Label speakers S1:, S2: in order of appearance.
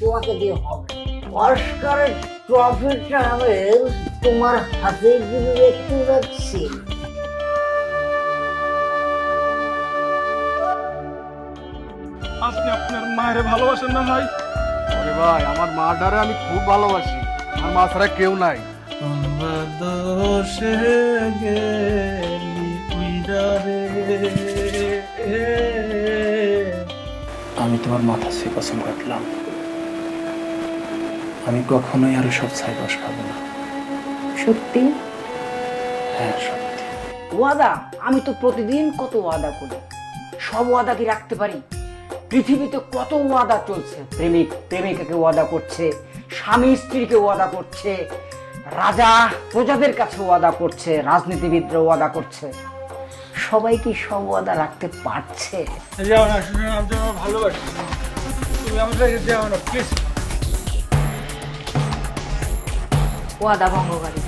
S1: তোমাকে দিয়ে হবে। অস্কারের ট্রফিটা আমি তোমার হাতে দিয়ে দেখতে পাচ্ছি।
S2: আপনি আপনার মায়ের ভালোবাসেন না ভাই
S3: আরে ভাই আমার মাটারে আমি খুব ভালোবাসি। আমার মা ছাড়া কেউ নাই।
S2: দোষে গেলি উইরা রে
S4: আমি তোমার মাথা সে কসম কাটলাম আমি কখনোই আরও সব ছাই বস খাব না।
S5: সত্যি?
S4: হ্যাঁ সত্যি।
S6: ওয়াদা? আমি তো প্রতিদিন কত ওয়াদা করি। সব ওয়াদা কি রাখতে পারি? পৃথিবীতে কত ওয়াদা চলছে? প্রেমিক প্রেমিকাকে ওয়াদা করছে স্বামী স্ত্রীকে ওয়াদা করছে রাজা প্রজাদের কাছে ওয়াদা করছে রাজনীতিবিদরা ওয়াদা করছে। সবাই কি সব ওয়াদা রাখতে পারছে।
S2: যাও না শুনে আমি তোমার ভালোবাসি। তুমি আমার কাছে যাও না প্লিজ
S5: ওয়াদা ভঙ্গকারী